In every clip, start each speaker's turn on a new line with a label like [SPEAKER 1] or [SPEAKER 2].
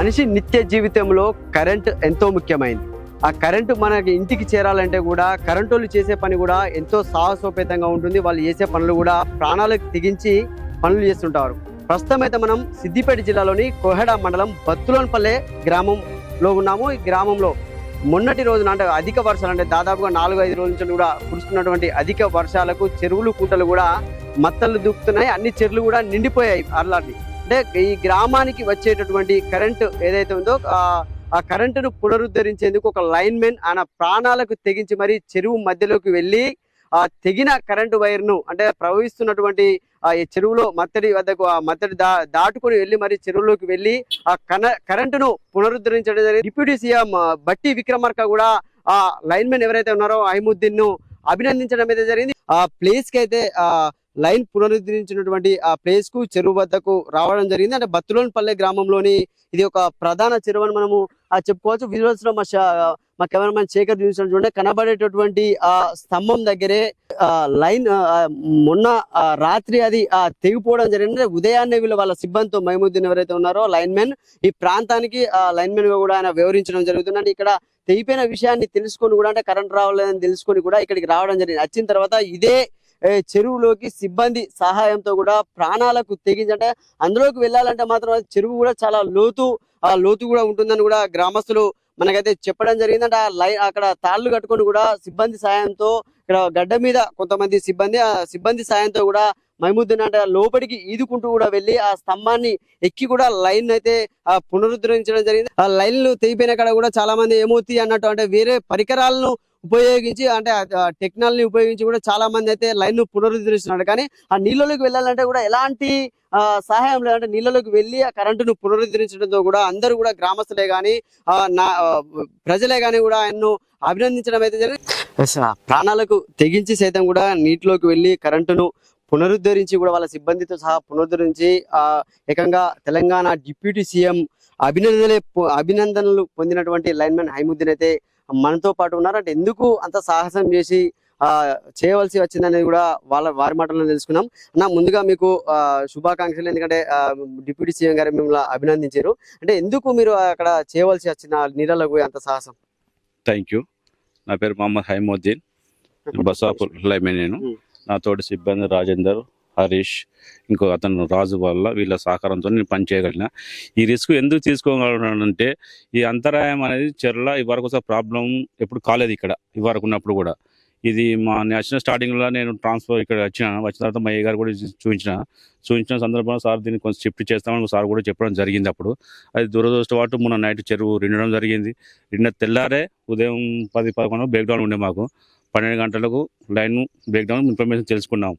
[SPEAKER 1] మనిషి నిత్య జీవితంలో కరెంట్ ఎంతో ముఖ్యమైనది ఆ కరెంటు మనకి ఇంటికి చేరాలంటే కూడా కరెంటు వాళ్ళు చేసే పని కూడా ఎంతో సాహసోపేతంగా ఉంటుంది. వాళ్ళు చేసే పనులు కూడా ప్రాణాలకు తెగించి పనులు చేస్తుంటారు. ప్రస్తుతం అయితే మనం సిద్దిపేట జిల్లాలోని కోహెడ మండలం బత్తులోనిపల్లె గ్రామంలో ఉన్నాము. ఈ గ్రామంలో మొన్నటి రోజున అంటే అధిక వర్షాలు అంటే దాదాపుగా నాలుగు ఐదు రోజుల నుంచి కూడా కురుస్తున్నటువంటి అధిక వర్షాలకు చెరువులు కూటలు కూడా మత్తలు దూకుతున్నాయి. అన్ని చెరువులు కూడా నిండిపోయాయి. అట్లాంటి అంటే ఈ గ్రామానికి వచ్చేటటువంటి కరెంటు ఏదైతే ఉందో ఆ- కరెంటును పునరుద్ధరించేందుకు ఒక లైన్ మెన్ ఆయన ప్రాణాలకు తెగించి మరి చెరువు మధ్యలోకి వెళ్ళి ఆ తెగిన కరెంటు వైర్ను అంటే ప్రవహిస్తున్నటువంటి ఆ ఈ చెరువులో మత్తడి వద్దకు ఆ మత్తడి దా దాటుకొని వెళ్ళి మరి చెరువులోకి వెళ్ళి ఆ కన కరెంటును పునరుద్ధరించడం జరిగింది. డిప్యూటీ సీఎం బట్టి విక్రమార్క కూడా ఆ లైన్ మెన్ ఎవరైతే ఉన్నారో అహిముద్దీన్ను అభినందించడం అయితే జరిగింది. ఆ ప్లేస్కి అయితే ఆ లైన్ పునరుద్ధరించినటువంటి ఆ ప్లేస్కు చెరువు వద్దకు రావడం జరిగింది. అంటే బత్తులోనిపల్లె గ్రామంలోని ఇది ఒక ప్రధాన చెరువు అని మనము ఆ చెప్పుకోవచ్చు. విజువల్స్లో మా మా కెమెరామెన్ శేఖర్ చూసిన చూడండి. కనబడేటటువంటి ఆ స్తంభం దగ్గరే ఆ లైన్ మొన్న రాత్రి అది ఆ తెగిపోవడం జరిగింది. ఉదయాన్నే వీళ్ళు వాళ్ళ సిబ్బందితో మైముద్దీన్ ఎవరైతే ఉన్నారో లైన్ మెన్ ఈ ప్రాంతానికి ఆ లైన్ మెన్గా కూడా ఆయన వివరించడం జరుగుతుంది ఇక్కడ తెగిపోయిన విషయాన్ని తెలుసుకొని కూడా అంటే కరెంట్ రావాలని తెలుసుకొని కూడా ఇక్కడికి రావడం జరిగింది. వచ్చిన తర్వాత ఇదే చెరువులోకి సిబ్బంది సహాయంతో కూడా ప్రాణాలకు తెగించంటే అందులోకి వెళ్ళాలంటే మాత్రం చెరువు కూడా చాలా లోతు ఆ లోతు కూడా ఉంటుందని కూడా గ్రామస్తులు మనకైతే చెప్పడం జరిగింది. అంటే ఆ లై అక్కడ తాళ్ళు కట్టుకొని కూడా సిబ్బంది సాయంతో ఇక్కడ గడ్డ మీద కొంతమంది సిబ్బంది ఆ సిబ్బంది సాయంతో కూడా మైముద్దీన్ అంటే లోపలికి ఈదుకుంటూ కూడా వెళ్ళి ఆ స్తంభాన్ని ఎక్కి కూడా లైన్ అయితే ఆ పునరుద్ధరించడం జరిగింది. ఆ లైన్లు తెగిపోయిన కూడా చాలా మంది ఏమవుతాయి అన్నట్టు అంటే వేరే పరికరాలను ఉపయోగించి అంటే టెక్నాలజీ ఉపయోగించి కూడా చాలా మంది అయితే లైన్ను పునరుద్ధరిస్తున్నారు. కానీ ఆ నీళ్ళలోకి వెళ్ళాలంటే కూడా ఎలాంటి సహాయం లేదంటే నీళ్ళలోకి వెళ్ళి ఆ కరెంటును పునరుద్ధరించడంతో కూడా అందరూ కూడా గ్రామస్తులే కానీ నా ప్రజలే కానీ కూడా ఆయన్ను అభినందించడం అయితే జరిగింది. ప్రాణాలకు తెగించి సైతం కూడా నీటిలోకి వెళ్ళి కరెంటును పునరుద్ధరించి కూడా వాళ్ళ సిబ్బందితో సహా పునరుద్ధరించి ఆ ఏకంగా తెలంగాణ డిప్యూటీ సీఎం అభినందనలే అభినందనలు పొందినటువంటి లైన్మెన్ హైముద్దీన్ అయితే మనతో పాటు ఉన్నారు అంటే ఎందుకు అంత సాహసం చేసి ఆ చేయవలసి వచ్చిందనేది కూడా వాళ్ళ వారి మాటల్లో తెలుసుకున్నాం. నా ముందుగా మీకు శుభాకాంక్షలు. ఎందుకంటే డిప్యూటీ సీఎం గారు మిమ్మల్ని అభినందించారు. అంటే ఎందుకు మీరు అక్కడ చేయవలసి వచ్చిన నీళ్ళలోకి పోయి అంత సాహసం?
[SPEAKER 2] థ్యాంక్ యూ నా పేరు మహమ్మద్ హైముద్దీన్. బసాపూర్ లైమే నేను. నా తోటి సిబ్బంది రాజేందర్. హరీష్ ఇంకో అతను రాజు వల్ల వీళ్ళ సహకారంతో నేను పనిచేయగలిగిన ఈ రిస్క్ ఎందుకు తీసుకోగలనంటే ఈ అంతరాయం అనేది చెర్ల ఇవరకు ఒకసారి ప్రాబ్లం ఎప్పుడు కాలేదు ఇక్కడ ఇవరకు ఉన్నప్పుడు కూడా. ఇది మా నేషనల్ స్టార్టింగ్లో నేను ట్రాన్స్ఫర్ ఇక్కడ వచ్చిన వచ్చిన తర్వాత మా ఏ గారు కూడా చూపించిన చూపించిన సందర్భంలో సార్ దీన్ని కొంచెం షిఫ్ట్ చేస్తామని సార్ కూడా చెప్పడం జరిగింది అప్పుడు. అది దురదృష్టవాటు మొన్న నైట్ చెరువు రిండడం జరిగింది. నిన్న తెల్లారే ఉదయం పది పదకొండు బ్రేక్ డౌన్ ఉండే మాకు. పన్నెండు గంటలకు లైన్ బ్రేక్డౌన్ ఇన్ఫర్మేషన్ తెలుసుకున్నాం.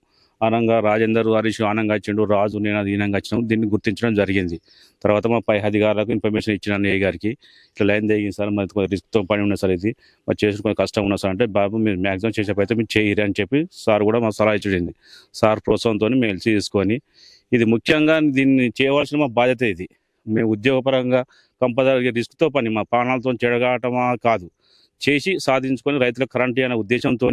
[SPEAKER 2] అనంగా రాజేందర్ హరీష్ ఆనంగా వచ్చిండు రాజు నేను అది ఈనంగా వచ్చినాం దీన్ని గుర్తించడం జరిగింది. తర్వాత మా పై అధికారులకు ఇన్ఫర్మేషన్ ఇచ్చినాను ఏ గారికి ఇట్లా లైన్ దిగింది సార్ మరి కొంచెం రిస్క్తో పని ఉన్నా సార్ ఇది మరి చేసుకుని కొంచెం కష్టం ఉన్నా సార్ అంటే బాబు మీరు మ్యాక్సిమం చేసేపైతే మీరు చేయరు అని చెప్పి సార్ కూడా మా సలహా ఇచ్చింది సార్ ప్రోత్సాహంతో మేము ఎల్సీ తీసుకొని ఇది ముఖ్యంగా దీన్ని చేయవలసిన మా బాధ్యత ఇది. మేము ఉద్యోగపరంగా కంపల్సరీ రిస్క్తో పని మా ప్రాణాలతో చెడగాటమా కాదు. చేసి సాధించుకొని రైతులకు కరెంట్ అనే ఉద్దేశంతో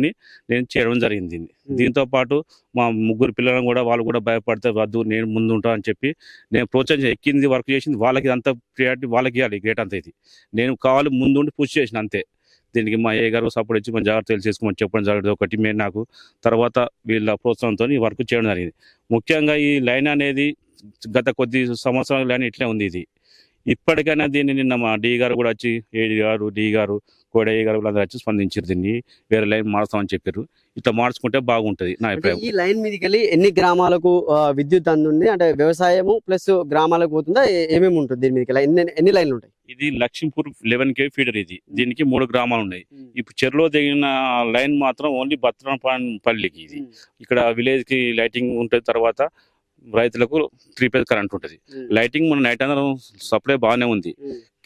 [SPEAKER 2] నేను చేయడం జరిగింది. దీన్ని. దీంతో పాటు మా ముగ్గురు పిల్లలను కూడా వాళ్ళు కూడా భయపడితే వద్దు నేను ముందు ఉంటా అని చెప్పి నేను ప్రోత్సహించి ఎక్కింది వర్క్ చేసింది వాళ్ళకి అంత ప్రియారిటీ వాళ్ళకి ఇవ్వాలి గ్రేట్ అంత ఇది. నేను కావాలి ముందుండి పుష్ చేసిన అంతే. దీనికి మా ఏ గారు సపోర్ట్ ఇచ్చి మన జాగ్రత్తలు చేసుకోమని చెప్పడం జరిగింది. ఒకటి మేము నాకు తర్వాత వీళ్ళ ప్రోత్సాహంతో ఈ వర్క్ చేయడం జరిగింది. ముఖ్యంగా ఈ లైన్ అనేది గత కొద్ది సంవత్సరాల లైన్ ఇట్లే ఉంది ఇది. ఇప్పటికైనా దీన్ని నిన్న మా డి గారు కూడా వచ్చి ఏడి గారు డి గారు కోడయ్య గారు వీళ్ళందరూ వచ్చి స్పందించారు దీన్ని. వేరే లైన్ మారుస్తామని చెప్పారు. ఇట్లా మార్చుకుంటే బాగుంటుంది నా అభిప్రాయం.
[SPEAKER 1] ఈ లైన్ మీదకి వెళ్ళి ఎన్ని గ్రామాలకు విద్యుత్ అందుంది? అంటే వ్యవసాయము ప్లస్ గ్రామాలకు పోతుందా? ఏమేమి ఉంటుంది దీని మీదకి? ఎన్ని ఎన్ని లైన్లు ఉంటాయి?
[SPEAKER 2] ఇది లక్ష్మీపూర్ లెవెన్ కే ఫీడర్ ఇది. దీనికి మూడు గ్రామాలు ఉన్నాయి. ఇప్పుడు చెరులో దిగిన లైన్ మాత్రం ఓన్లీ పల్లికి ఇది. ఇక్కడ విలేజ్కి లైటింగ్ ఉంటుంది తర్వాత రైతులకు త్రీ ఫేజ్ కరెంట్ ఉంటుంది. లైటింగ్ మన నైట్ అందరం సప్లై బాగానే ఉంది.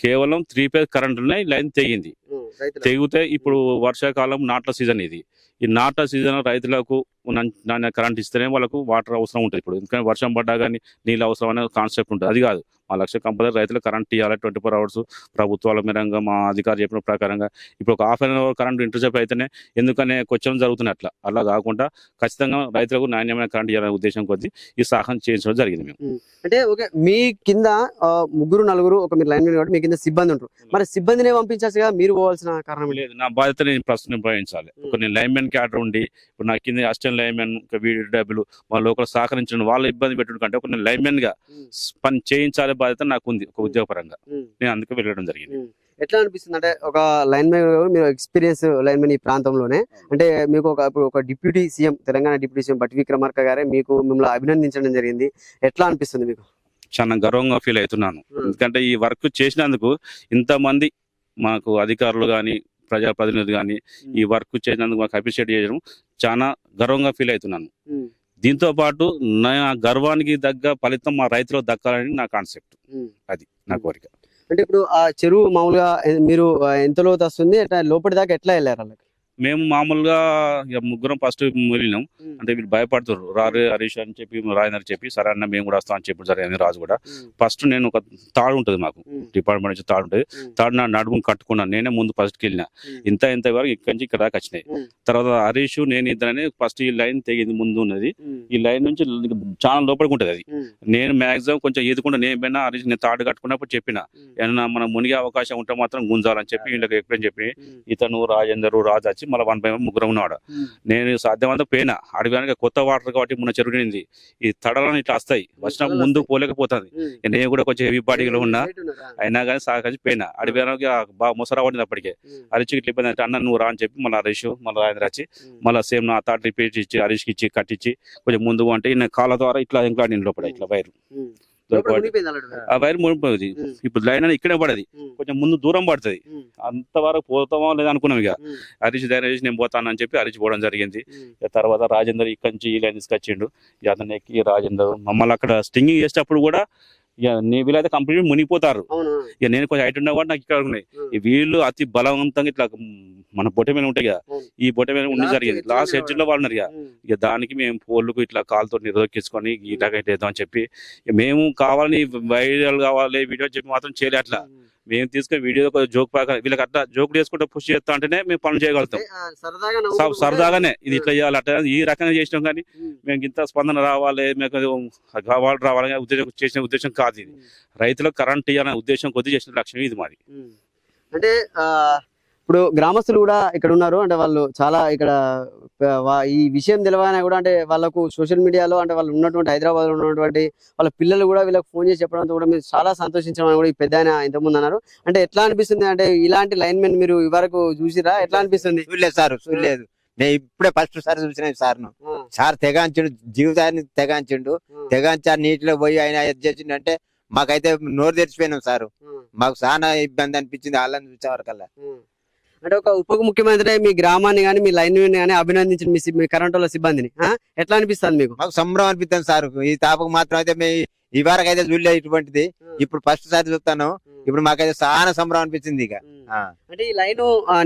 [SPEAKER 2] కేవలం త్రీ ఫేజ్ కరెంట్ ఉన్నాయి లైన్ తెగింది. తెగితే ఇప్పుడు వర్షాకాలం నాట్ల సీజన్ ఇది ఈ నాట్ల సీజన్ రైతులకు నాణ్య కరెంట్ ఇస్తేనే వాళ్ళకు వాటర్ అవసరం ఉంటుంది. ఇప్పుడు ఎందుకంటే వర్షం పడ్డా కానీ నీళ్ళు అవసరం అనే కాన్సెప్ట్ ఉంటుంది. అది కాదు. మా లక్ష్య కంపల్సరీ రైతులకు కరెంట్ ఇవ్వాలి ట్వంటీ ఫోర్ అవర్స్ ప్రభుత్వాల మేరంగా మా అధికారి చెప్పిన ప్రకారంగా ఇప్పుడు ఒక half an hour current intercept అయితేనే ఎందుకనే క్వశ్చన్ జరుగుతుంది అట్లా. అలా కాకుండా ఖచ్చితంగా రైతులకు నాణ్యమైన కరెంట్ ఇవ్వాలనే ఉద్దేశం కొద్దీ ఈ సహాయం చేయించడం జరిగింది మేము.
[SPEAKER 1] అంటే ఓకే మీ కింద ముగ్గురు నలుగురు ఒక మీరు లైన్ కాబట్టి మీ కింద సిబ్బంది ఉంటారు. మరి సిబ్బందినే పంపించచ్చు కదా? మీరు పోవాల్సిన కారణం?
[SPEAKER 2] లేదు నా బాధ్యత నేను ప్రస్తుతం నిర్వహించాలి ఒక నేను లైన్మెన్ క్యాడర్ ఉండి ఇప్పుడు నా కింద అసిస్టెంట్ లైన్మెన్ వీడి డబ్బులు మా లోకల్ సహకరించడం వాళ్ళ ఇబ్బంది పెట్టడం కంటే ఒక నేను లైన్మెన్గా
[SPEAKER 1] ఉమ్,
[SPEAKER 2] పని చేయించాలే బాధ్యత నాకు ఉంది ఒక ఉద్యోగపరంగా.
[SPEAKER 1] ఉమ్.
[SPEAKER 2] నేను అందుకే వెళ్ళడం జరిగింది.
[SPEAKER 1] ఎట్లా అనిపిస్తుంది? అంటే ఒక లైన్ మ్యాన్ మీరు ఎక్స్పీరియన్స్ లైన్ మ్యాన్ ఈ ప్రాంతంలోనే. అంటే మీకు ఒక ఇప్పుడు ఒక deputy CM Telangana deputy CM Bhatti Vikramarka గారే మీకు మిమ్మల్ని అభినందించడం జరిగింది. ఎట్లా అనిపిస్తుంది మీకు?
[SPEAKER 2] చాలా గర్వంగా ఫీల్ అవుతున్నాను. ఎందుకంటే ఈ వర్క్ చేసినందుకు ఇంతమంది మాకు అధికారులు కానీ ప్రజాప్రతినిధులు కానీ ఈ వర్క్ చేసినందుకు మాకు అప్రిషియేట్ చేయడం చాలా గర్వంగా ఫీల్ అవుతున్నాను. దీంతో పాటు నా గర్వానికి తగ్గ ఫలితం మా రైతులకు దక్కాలని నా కాన్సెప్ట్. అది నా కోరిక.
[SPEAKER 1] అంటే ఇప్పుడు ఆ చెరువు మామూలుగా మీరు ఎంత లోతు వస్తుంది? లోపలి దాకా ఎట్లా వెళ్ళారు వాళ్ళకి?
[SPEAKER 2] మేము మామూలుగా ఇక ముగ్గురం ఫస్ట్ వెళ్ళినాం. అంటే వీళ్ళు భయపడుతారు. రారు హరీష్ అని చెప్పి రాయనని చెప్పి సరే అన్న మేము కూడా వస్తాం అని చెప్పి జరిగింది రాజు కూడా. ఫస్ట్ నేను ఒక తాడు ఉంటుంది మాకు. డిపార్ట్మెంట్ నుంచి తాడు ఉంటుంది. తాడు నా నడుము కట్టుకున్నాను నేనే ముందు ఫస్ట్కి వెళ్ళిన. ఇంత ఇంత వరకు ఇక్కడి నుంచి ఇక్కడ దాకా వచ్చినాయి. తర్వాత హరీష్ నేను ఇద్దరని ఫస్ట్ ఈ లైన్ తెగింది ముందు ఉన్నది. ఈ లైన్ నుంచి చాలా లోపలికి ఉంటుంది అది. నేను మాక్సిమం కొంచెం ఈదుకుంటా నేను పోయినా హరీష్ నేను తాడు కట్టుకున్నప్పుడు చెప్పిన ఏమన్నా మనం మునిగే అవకాశం ఉంటే మాత్రం గుంజాలని చెప్పి వీళ్ళకి ఎప్పుడని చెప్పి ఇతను రాజేందర్ రాజు వచ్చి మళ్ళీ వన్ బై ముగ్గురం ఉన్నాడు. నేను సాధ్యమంతా పోయినా. అడవికి కొత్త వాటర్ కాబట్టి మొన్న చెరువు నిండింది ఈ తడలను ఇట్లా వస్తాయి. వచ్చినప్పుడు ముందు పోలేకపోతుంది. నేను కూడా కొంచెం హెవీ బాడీలో ఉన్నా? అయినా కానీ సాగసి పోయినా. అడవికి బాగా ముసరా పడింది అప్పటికే. హరీష్కి ఇట్లా ఇబ్బంది అంటే అన్న నువ్వు రా అని చెప్పి మళ్ళీ హరీష్ మళ్ళీ రాజేంద్ర వచ్చి. మళ్ళీ సేమ్ నా తాట రిపేర్ ఇచ్చి హరీష్కి ఇచ్చి కట్టించి కొంచెం ముందు అంటే కాళ్ళ ద్వారా ఇట్లా ఇంకా నేను లోపల ఇట్లా వైర్.
[SPEAKER 1] మునిగిపోయింది.
[SPEAKER 2] ఆ వైర్
[SPEAKER 1] ఉమ్,
[SPEAKER 2] ఇప్పుడు లైన్ అని ఇక్కడే పడది. కొంచెం ముందు దూరం పడుతుంది. అంతవరకు పోతామో లేదా అనుకున్నాం ఇక. హరీష్ ధైర్యం చేసి నేను పోతాను అని చెప్పి హరీష్ పోవడం జరిగింది. తర్వాత రాజేందర్ ఇక్కడి నుంచి ఈ లైన్ తీసుకొచ్చిండు. అతను ఎక్కి రాజేందర్ మమ్మల్ని అక్కడ స్టింగింగ్ చేసేటప్పుడు కూడా ఇక నీ వీళ్ళైతే కంప్లీట్ మునిగిపోతారు. ఇక నేను కొంచెం హైట్ ఉన్నా కూడా నాకు ఇక్కడ ఉన్నాయి. వీళ్ళు అతి బలవంతంగా ఇట్లా మన బొట్ట మీద ఉంటాయి కదా. ఈ బొట్ట మీద ఉండి జరిగింది. లాస్ట్ ఎడ్జ్లో వాళ్ళు ఉన్నారు ఇక. ఇక దానికి మేము పోళ్ళకు ఇట్లా కాలుతో నిరోధించుకొని ఇలాగ వేద్దాం అని చెప్పి మేము కావాలని వైరల్ కావాలి వీడియో చెప్పి మాత్రం చేయలే అట్లా. మేము తీసుకుని వీడియో జోక్ పాక వీళ్ళకి అట్లా జోక్ చేసుకుంటే పుష్ చేస్తా అంటేనే మేము పనులు చేయగలుగుతాం. సరదాగానే ఇది ఇట్లా చేయాలి అట్లా ఈ రకంగా చేసినాం కానీ మేము ఇంత స్పందన రావాలి మేము కావాలి రావాలని ఉద్దేశం చేసిన ఉద్దేశం కాదు ఇది. రైతులకు కరెంట్ ఇవ్వాలనే ఉద్దేశం కొద్ది చేసిన లక్ష్యం ఇది మాది.
[SPEAKER 1] అంటే ఇప్పుడు గ్రామస్తులు కూడా ఇక్కడ ఉన్నారు. అంటే వాళ్ళు చాలా ఇక్కడ ఈ విషయం తెలియగానే కూడా అంటే వాళ్ళకు సోషల్ మీడియాలో అంటే వాళ్ళు ఉన్నటువంటి హైదరాబాద్లో ఉన్నటువంటి వాళ్ళ పిల్లలు కూడా వీళ్ళకి ఫోన్ చేసి చెప్పడంతో కూడా మీరు చాలా సంతోషించడం కూడా ఈ పెద్ద ఆయన ఇంతకుముందు అన్నారు. అంటే ఎట్లా అనిపిస్తుంది? అంటే ఇలాంటి లైన్ మెన్ మీరు ఇవరకు చూసిరా? ఎట్లా అనిపిస్తుంది?
[SPEAKER 3] చూడలేదు సార్ చూడలేదు. నేను ఇప్పుడే ఫస్ట్ సార్ చూసిన సార్ను.
[SPEAKER 1] ఆ,
[SPEAKER 3] సార్ తెగాంచుడు జీవితాన్ని తెగాంచిండు. తెగాంచి నీటిలో పోయి ఆయన చేసిండంటే మాకైతే నోరు తెరిచిపోయినాం సార్. మాకు చాలా ఇబ్బంది అనిపించింది వాళ్ళని చూసే వరకల్లా.
[SPEAKER 1] ఆ. అంటే ఒక ఉప ముఖ్యమంత్రి మీ గ్రామాన్ని కానీ మీ లైన్ కానీ అభినందించిన మీ మీ కరెంట్ వాళ్ళ సిబ్బందిని? ఎట్లా అనిపిస్తుంది మీకు?
[SPEAKER 3] మాకు సంబరం అనిపిస్తుంది సార్. ఈ తాపకు మాత్రం అయితే మేము ఈ వరకు అయితే చూడలేదు ఇటువంటిది ఇప్పుడు ఫస్ట్ సారి చూస్తాను. ఇప్పుడు మాకైతే చాలా సంబరం అనిపించింది ఇక.
[SPEAKER 1] అంటే ఈ లైన్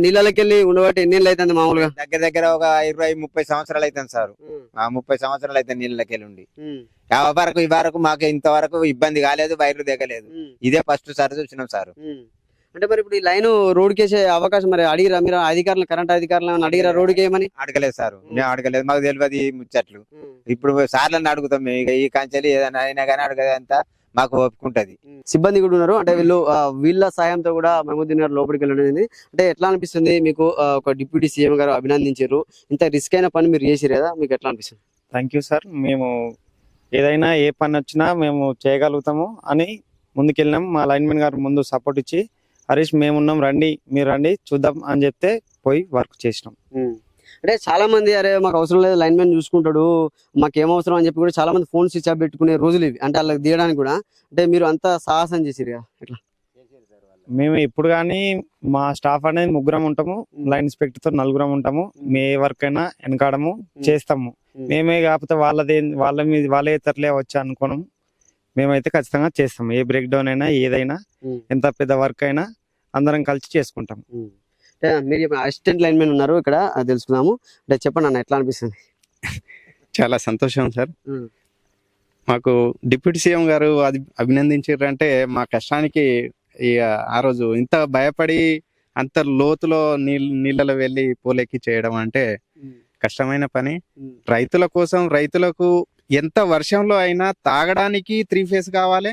[SPEAKER 1] నీళ్ళకి వెళ్ళి ఉండబట్టి ఎన్ని ఏళ్ళు అవుతుంది మామూలుగా?
[SPEAKER 3] దగ్గర దగ్గర ఒక ఇరవై ముప్పై సంవత్సరాలు అవుతుంది సార్. ముప్పై సంవత్సరాలు అయితే నీళ్ళకి వెళ్ళి ఉండి ఆ వరకు ఈ వరకు మాకు ఇంతవరకు ఇబ్బంది కాలేదు వైర్లు దిగలేదు. ఇదే ఫస్ట్ సారి చూసినాం సార్.
[SPEAKER 1] అంటే మరి ఇప్పుడు ఈ లైన్ రోడ్ కేసే అవకాశం మరి అడిగిరా? మీరు అధికారులు కరెంట్ అధికారులు ఏమైనా అడిగిరా రోడ్డుకి ఏమని
[SPEAKER 3] అడగలేదు సార్. మేము అడగలేదు. మాకు తెలియదు ఈ ముచ్చట్లు. ఇప్పుడు సార్లను అడుగుతాం మేము. ఇక ఈ కంచెలు ఏదైనా అయినా కానీ అడగదంతా మాకు ఒప్పుకుంటది.
[SPEAKER 1] సిబ్బంది కూడా ఉన్నారు. అంటే వీళ్ళు వీళ్ళ సాయంతో కూడా మహమూద్దీన్ గారు లోపలికి వెళ్ళడం. అంటే ఎట్లా అనిపిస్తుంది? మీకు ఒక డిప్యూటీ సీఎం గారు అభినందించారు. ఇంత రిస్క్ అయిన పని మీరు చేసిరు కదా? మీకు ఎట్లా అనిపిస్తుంది?
[SPEAKER 4] థ్యాంక్ యూ సార్ మేము ఏదైనా ఏ పని వచ్చినా మేము చేయగలుగుతాము అని ముందుకెళ్ళినాం. మా లైన్మెన్ గారు ముందు సపోర్ట్ ఇచ్చి హరీష్ మేమున్నాం. రండి మీరు రండి చూద్దాం అని చెప్తే పోయి వర్క్ చేసినాం.
[SPEAKER 1] అంటే చాలా మంది అరే మాకు అవసరం లేదు లైన్ మ్యాన్ చూసుకుంటాడు మాకు ఏం అవసరం అని చెప్పి కూడా చాలా మంది ఫోన్ స్విచ్ ఆఫ్ పెట్టుకునే రోజులు ఇవి. అంటే వాళ్ళకి తీయడానికి కూడా. అంటే మీరు అంత సాహసం చేసిరు ఎట్లా?
[SPEAKER 4] మేము ఇప్పుడు కానీ మా స్టాఫ్ అనేది ముగ్గురం ఉంటాము లైన్ ఇన్స్పెక్టర్తో నలుగురం ఉంటాము మే వర్క్ అయినా వెనకాడము చేస్తాము. మేమే కాకపోతే వాళ్ళది వాళ్ళ మీద వాళ్ళే తరలే వచ్చి అనుకోను. మేమైతే ఖచ్చితంగా చేస్తాము ఏ బ్రేక్ డౌన్ అయినా ఏదైనా
[SPEAKER 1] ఉమ్.
[SPEAKER 4] ఎంత పెద్ద వర్క్ అయినా అందరం కలిసి చేసుకుంటాం.
[SPEAKER 1] అంటే మీరు అసిస్టెంట్ లైన్ మెన్ ఉన్నారు ఇక్కడ అది తెలుసుకుందాము. అంటే చెప్పండి అన్న ఎట్లా అనిపిస్తుంది?
[SPEAKER 5] చాలా సంతోషం సార్. మాకు డిప్యూటీ సీఎం గారు అది అభినందించారంటే మా కష్టానికి ఇక ఆ రోజు ఇంత భయపడి అంత లోతులో నీళ్ళ నీళ్ళలో వెళ్ళి పోలెక్కి చేయడం అంటే కష్టమైన పని. రైతుల కోసం రైతులకు ఎంత వర్షంలో అయినా తాగడానికి త్రీ ఫేస్ కావాలి.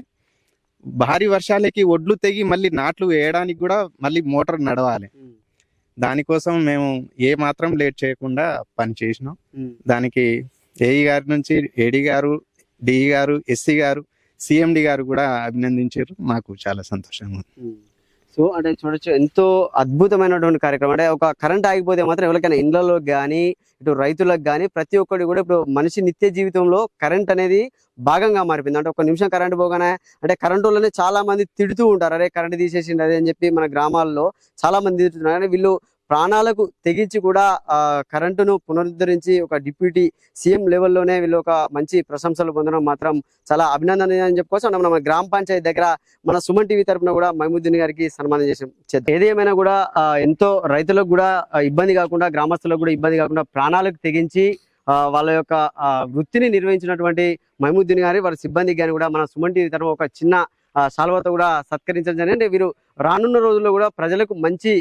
[SPEAKER 5] భారీ వర్షాలకి ఒడ్లు తెగి మళ్ళీ నాట్లు వేయడానికి కూడా మళ్ళీ మోటార్ నడవాలి. దానికోసం మేము ఏ మాత్రం లేట్ చేయకుండా పని చేసినాం. దానికి ఏఈ గారి నుంచి ఏడి గారు డిఈ గారు ఎస్సీ గారు సిఎండి గారు కూడా అభినందించారు. మాకు చాలా సంతోషంగా ఉంది.
[SPEAKER 1] సో అంటే చూడొచ్చు ఎంతో అద్భుతమైనటువంటి కార్యక్రమం. అంటే ఒక కరెంట్ ఆగిపోతే మాత్రం ఎవరికైనా ఇండ్లలో కానీ ఇటు రైతులకు కానీ ప్రతి ఒక్కటి కూడా ఇప్పుడు మనిషి నిత్య జీవితంలో కరెంట్ అనేది భాగంగా మారిపోయింది. అంటే ఒక నిమిషం కరెంట్ పోగానే అంటే కరెంటు వల్లనే చాలా మంది తిడుతూ ఉంటారు. అరే కరెంట్ తీసేసిండు అదే అని చెప్పి మన గ్రామాల్లో చాలా మంది తిడుతున్నారు. కానీ వీళ్ళు ప్రాణాలకు తెగించి కూడా కరెంటును పునరుద్ధరించి ఒక డిప్యూటీ సీఎం లెవెల్లోనే వీళ్ళు ఒక మంచి ప్రశంసలు పొందడం మాత్రం చాలా అభినందనీయం అని చెప్పుకోవచ్చు. మనం మన గ్రామ పంచాయతీ దగ్గర మన సుమన్ టీవీ తరఫున కూడా మహమూద్దీన్ గారికి సన్మానం చేసాం ఏదేమైనా కూడా ఎంతో రైతులకు కూడా ఇబ్బంది కాకుండా గ్రామస్తులకు కూడా ఇబ్బంది కాకుండా ప్రాణాలకు తెగించి వాళ్ళ యొక్క వృత్తిని నిర్వహించినటువంటి మహమూద్దీన్ గారి వారి సిబ్బందికి కానీ కూడా మన సుమన్ టీవీ తరఫున ఒక చిన్న సాల్వతో కూడా సత్కరించడం జరిగింది. అంటే వీరు రానున్న రోజుల్లో కూడా ప్రజలకు మంచి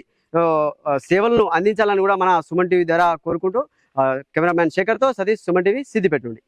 [SPEAKER 1] సేవలను అందించాలని కూడా మన సుమన్ టీవీ ద్వారా కోరుకుంటూ ఆ, కెమెరామ్యాన్ శేఖర్తో సతీష్ సుమన్ టీవీ సిద్దిపేట నుండి.